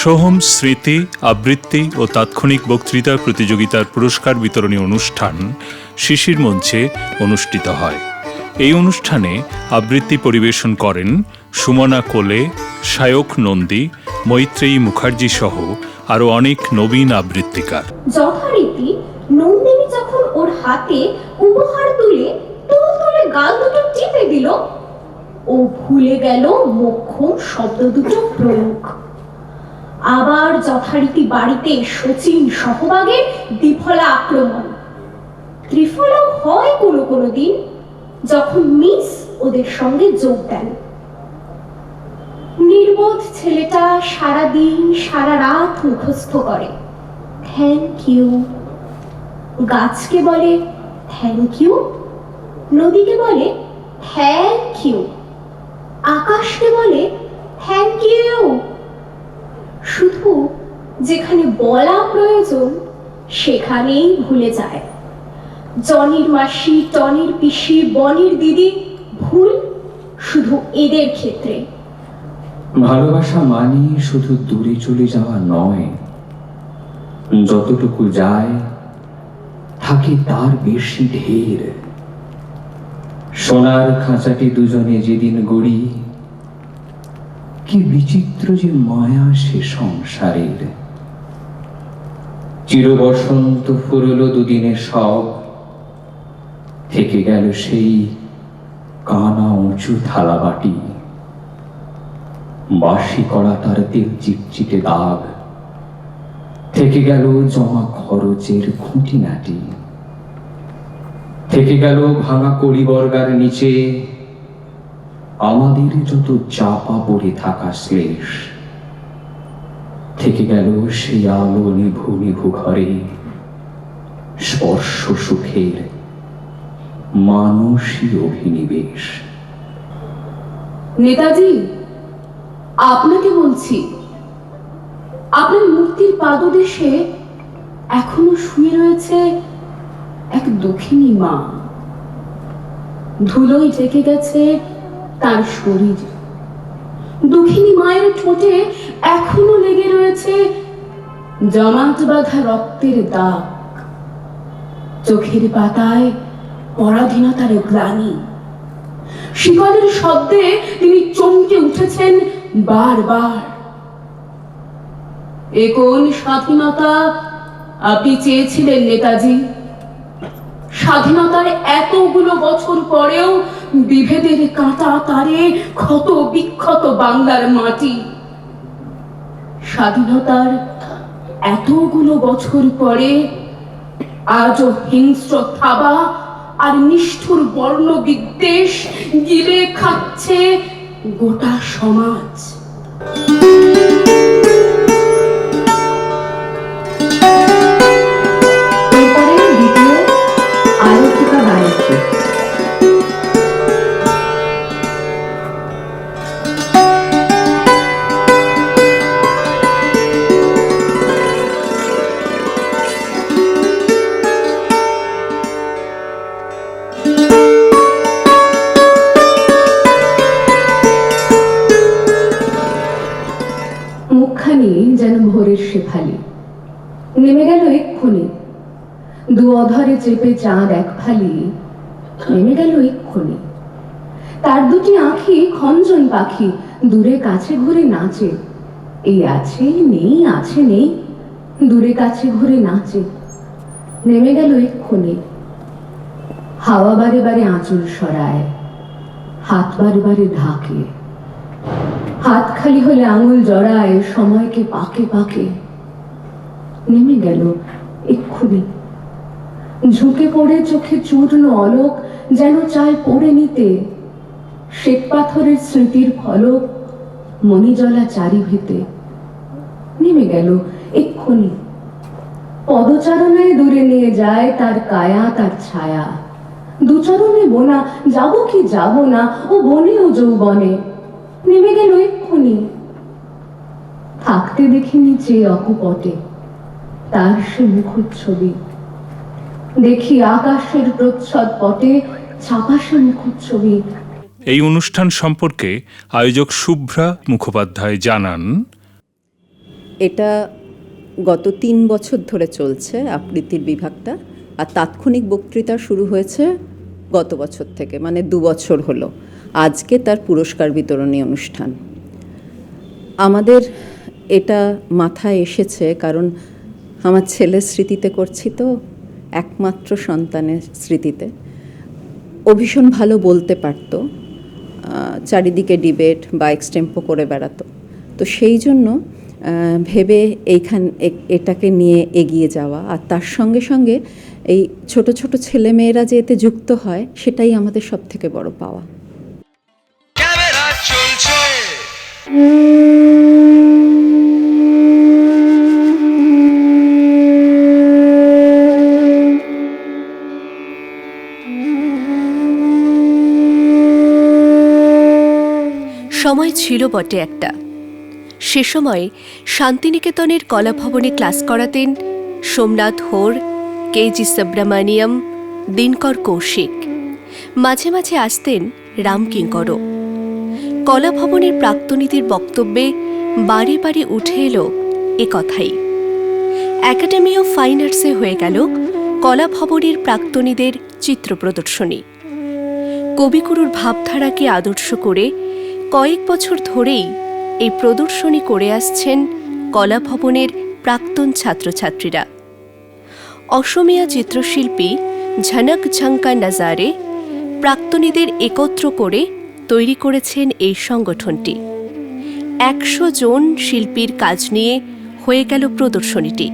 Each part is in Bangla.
সোহম, স্মৃতি, আবৃত্তি ও তাৎক্ষণিক বক্তৃতা প্রতিযোগিতার পুরস্কার বিতরণী অনুষ্ঠান শিশির মঞ্চে অনুষ্ঠিত হয়। এই অনুষ্ঠানে আবৃত্তি পরিবেশন করেন সুমনা কোলে, সায়ক নন্দী, মৈত্রেয়ী মুখার্জি সহ আরও অনেক নবীন আবৃত্তিকার। যথারীতি নন্দিনী যখন ওর হাতে উপহার তুলে গাল দুটো টিপে দিল, ও ভুলে গেল মোক্ষম শব্দ দুটো প্রয়োগ। আবার যথারীতি বাড়িতে শচীন সহবাগের দ্বিফলা আক্রমণ। ত্রিফলাও হয় কোনো কোনো দিন, যখন মিস ওদের সঙ্গে যোগ দেন। নির্বোধ ছেলেটা সারা দিন সারা রাত মুখস্থ করে। থ্যাংক ইউ গাছকে বলে থ্যাংক ইউ নদীকে বলে থ্যাংক ইউ আকাশকে বলে থ্যাংক ইউ শুধু যেখানে বলা প্রয়োজন, সেখানেই ভুলে যায়। জনির মাসি, টনির পিসি, বনির দিদি, ভুল শুধু এদের ক্ষেত্রে। ভালোবাসা মানে শুধু দূরে চলে যাওয়া নয়। যতটুকু যায়, থাকে তার বেশি ঢের। সোনার খাঁচাটি দুজনে যেদিন গড়ি কি বিচিত্র যে মায়া সে সংসারের। চিরবসন্ত ফুরল দুদিনে সব, থেকে গেল সেই কানা উঁচু থালাবাটি। বাসি করা তার তেল চিটচিটে দাগ, থেকে গেল জমা খরচের খুঁটিনাটি। থেকে গেল ভাঙা কড়ি বর্গার নিচে আমাদের যত চাপা পড়ে থাকা শ্লেষ, থেকে গেল সেই আলো নিভু নিভু ঘরে, স্পর্শ সুখের মানসী অভিনিবেশ। নেতাজি, আপনাকে বলছি, আপনার মূর্তির পাদদেশে এখনও শুয়ে রয়েছে এক দক্ষিণী মা। ধুলোয় ঢেকে গেছে তার শরীর। দুঃখিনী মায়ের ঠোঁটে এখনও লেগে রয়েছে জমাট বাঁধা রক্তের দাগ। চোখের পাতায় পরাধীনতার গ্লানি। শিকলের শব্দে তিনি চমকে উঠেছেন বারবার। এ কোন স্বাধীনতা আপনি চেয়েছিলেন নেতাজি? স্বাধীনতার এতগুলো বছর পরেও বিভেদের কাঁটা তারে ক্ষত বিক্ষত বাংলার মাটি। স্বাধীনতার এতগুলো বছর পরে আজও হিংস্র থাবা আর নিষ্ঠুর বর্ণ বিদ্বেষ গিলে খাচ্ছে গোটা সমাজ। মুখখানি যেন ভোরের শেফালি। নেমে গেল এক্ষুনি। দু অধরে চেপে চাঁদ এক ফালি, নেমে গেল এক্ষুনি। তার দুটি আঁখি খঞ্জন পাখি, দূরে কাছে ঘুরে নাচে। এই আছে, নেই আছে, নেই, দূরে কাছে ঘুরে নাচে। নেমে গেল এক্ষুনি। হাওয়া বারে বারে আঁচল সরায়, হাত বারে বারে ঢাকে। হাত খালি হলে আঙুল জড়ায়, সময়কে পাকে পাকে। নেমে গেল এক্ষুনি। ঝুঁকে পড়ে চোখে চূর্ণ অলোক যেন চায় পড়ে নিতে। শ্বেত পাথরের স্মৃতির ফলক মণিজলা চারি ভেতে নেমে গেল এক্ষুনি। পদচারণায় দূরে নিয়ে যায় তার কায়া, তার ছায়া। দুচরণে বোনা, যাব কি যাব না, ও বনেও যৌবনে। নেমে গেল এক্ষুনি। থাকতে দেখিনি চেয়ে অকুপটে তার সে মুখচ্ছবি দেখি আকাশের প্রচ্ছদ পটে ছাপা সে মুখচ্ছবি এই অনুষ্ঠান সম্পর্কে আয়োজক শুভ্রা মুখোপাধ্যায় জানান এটা গত তিন বছর ধরে চলছে আবৃত্তির বিভাগটা আর তাৎক্ষণিক বক্তৃতা শুরু হয়েছে গত বছর থেকে মানে দু বছর হলো। আজকে তার পুরস্কার বিতরণী অনুষ্ঠান। আমাদের এটা মাথায় এসেছে কারণ আমার ছেলের স্মৃতিতে করছি তো একমাত্র সন্তানের স্মৃতিতে। ও ভীষণ ভালো বলতে পারতো চারিদিকে ডিবেট বা এক্সটেম্পো করে বেড়াতো। তো সেই জন্য ভেবে এইখান এটাকে নিয়ে এগিয়ে যাওয়া আর তার সঙ্গে সঙ্গে এই ছোট ছোট ছেলেমেয়েরা যে এতে যুক্ত হয়, সেটাই আমাদের সব থেকে বড় পাওয়া। সময় ছিল বটে একটা। সে সময় শান্তিনিকেতনের কলাভবনে ক্লাস করাতেন সোমনাথ হোর কে জি সুব্রমণিয়ম, দিনকর কৌশিক। মাঝে মাঝে আসতেন রাম কিঙ্করও কলাভবনের প্রাক্তনীতির বক্তব্যে বারে বারে উঠে এলো এ কথাই। একাডেমি অফ ফাইন আর্টসে হয়ে গেল কলাভবনের প্রাক্তনীদের চিত্র প্রদর্শনী। কবিগুরুর ভাবধারাকে আদর্শ করে কয়েক বছর ধরেই এই প্রদর্শনী করে আসছেন কলাভবনের প্রাক্তন ছাত্রছাত্রীরা। অসমিয়া চিত্রশিল্পী ঝনক ঝঙ্কা নাজারে প্রাক্তনীদের একত্র করে তৈরি করেছেন এই সংগঠনটি। একশো জন শিল্পীর কাজ নিয়ে হয়ে গেল প্রদর্শনীটি।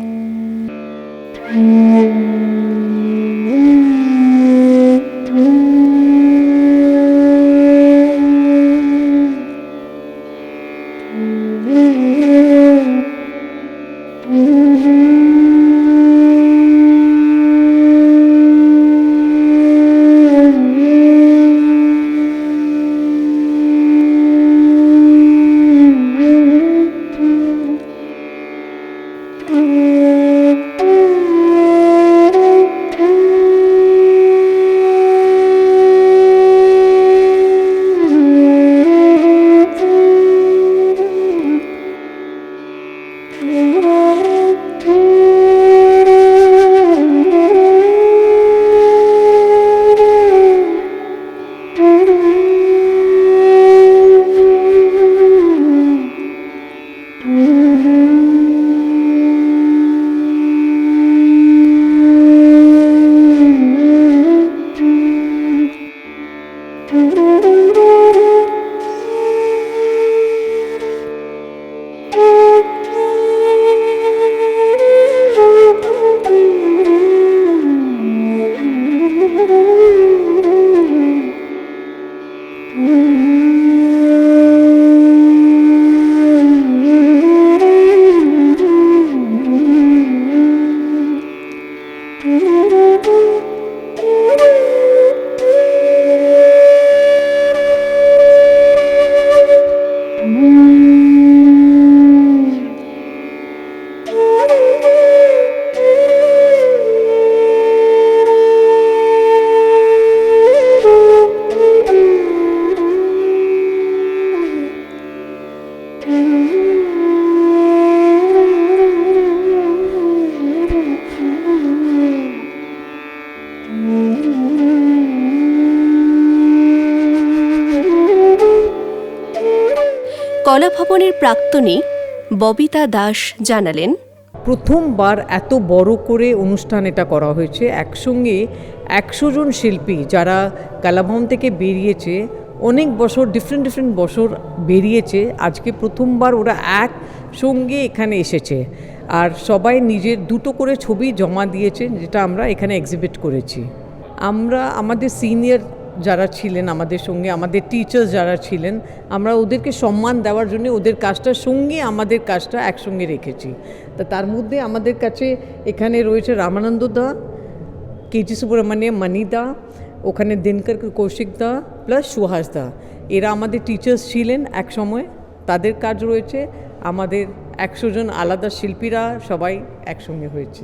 কলা ভবনের প্রাক্তনী ববিতা দাস জানালেন, প্রথমবার এত বড় করে অনুষ্ঠান এটা করা হয়েছে। একসঙ্গে একশো জন শিল্পী যারা কালাভবন থেকে বেরিয়েছে অনেক বছর ডিফারেন্ট ডিফারেন্ট বছর বেরিয়েছে। আজকে প্রথমবার ওরা এক সঙ্গে এখানে এসেছে। আর সবাই নিজের দুটো করে ছবি জমা দিয়েছে, যেটা আমরা এখানে এক্সিবিট করেছি। আমরা, আমাদের সিনিয়র যারা ছিলেন আমাদের সঙ্গে, আমাদের টিচার্স যারা ছিলেন, আমরা ওদেরকে সম্মান দেওয়ার জন্য ওদের কাজটার সঙ্গে আমাদের কাজটা একসঙ্গে রেখেছি। তা তার মধ্যে আমাদের কাছে এখানে রয়েছে রামানন্দ দা কেজি সুব্রমণ্যম মণিদা ওখানে দিনকর কৌশিক দা প্লাস সুহাস দা। এরা আমাদের টিচার্স ছিলেন এক সময়। তাদের কাজ রয়েছে আমাদের একশো জন আলাদা শিল্পীরা সবাই একসঙ্গে হয়েছে।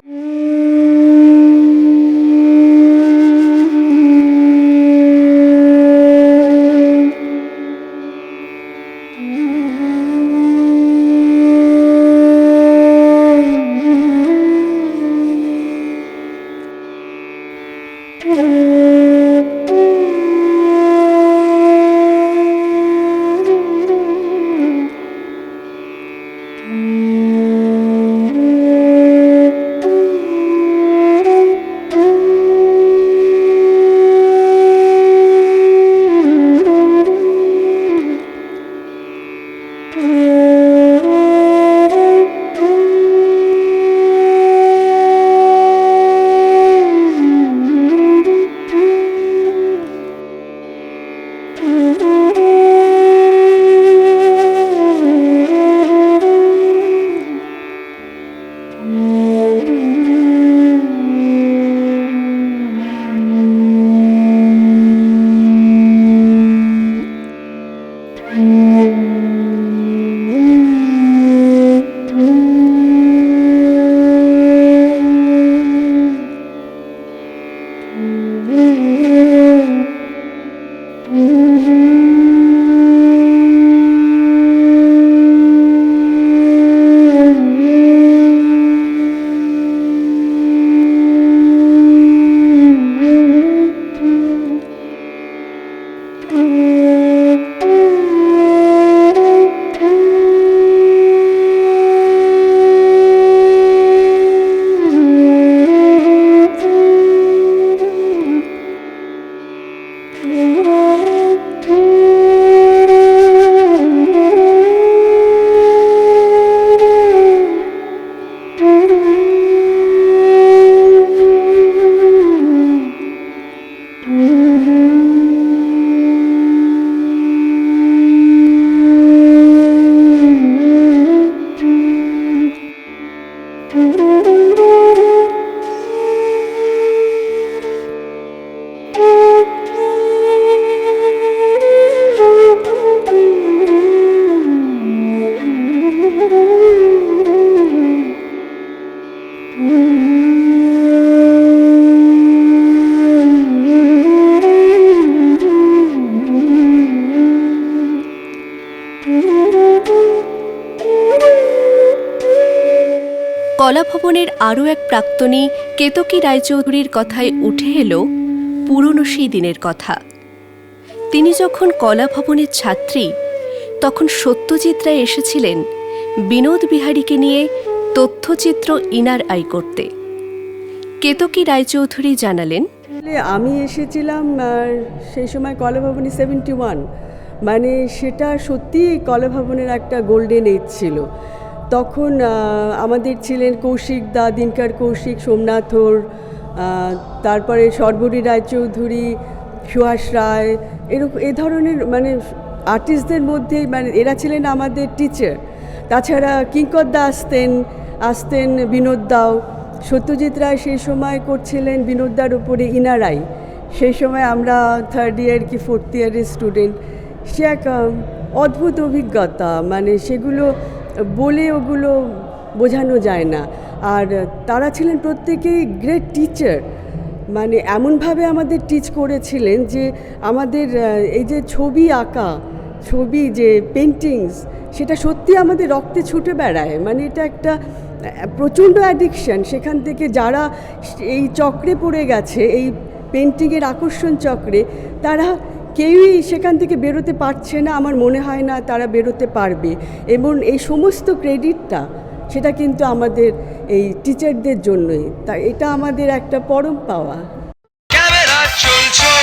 কলাভবনের আরও এক প্রাক্তনী কেতকী রায়চৌধুরীর কথায় উঠে এলো পুরনো সেই দিনের কথা। তিনি যখন কলাভবনের ছাত্রী, তখন সত্যজিৎ রায় এসেছিলেন বিনোদ বিহারীকে নিয়ে তথ্যচিত্র ইনার আই করতে। কেতকী রায়চৌধুরী জানালেন আমি এসেছিলাম সেই সময় কলাভবনে সেভেন্টি ওয়ান মানে সেটা সত্যিই কলাভবনের একটা গোল্ডেন এজ ছিল। তখন আমাদের ছিলেন কৌশিক দা, দিনকার কৌশিক সোমনাথর তারপরে সর্বরী রায়চৌধুরী, সুহাস রায়, এরকম, এ ধরনের মানে আর্টিস্টদের মধ্যে মানে এরা ছিলেন আমাদের টিচার তাছাড়া কিঙ্কর দা আসতেন আসতেন বিনোদ দাও। সত্যজিৎ রায় সেই সময় করছিলেন বিনোদদার উপরে ইনারাই সেই সময় আমরা থার্ড ইয়ার কি ফোর্থ ইয়ারের স্টুডেন্ট সে এক অদ্ভুত অভিজ্ঞতা। মানে সেগুলো বলে ওগুলো বোঝানো যায় না। আর তারা ছিলেন প্রত্যেকেই গ্রেট টিচার মানে এমনভাবে আমাদের টিচ করেছিলেন যে আমাদের এই যে ছবি আঁকা, ছবি যে পেন্টিংস সেটা সত্যি আমাদের রক্তে ছুটে বেড়ায়। মানে এটা একটা প্রচণ্ড অ্যাডিকশন সেখান থেকে যারা এই চক্রে পড়ে গেছে, এই পেন্টিংয়ের আকর্ষণ চক্রে, তারা কেউই সেখান থেকে বেরোতে পারছে না, আমার মনে হয় না তারা বেরোতে পারবে। এবং এই সমস্ত ক্রেডিটটা, সেটা কিন্তু আমাদের এই টিচারদের জন্যই। তা এটা আমাদের একটা পরম পাওয়া। চলছে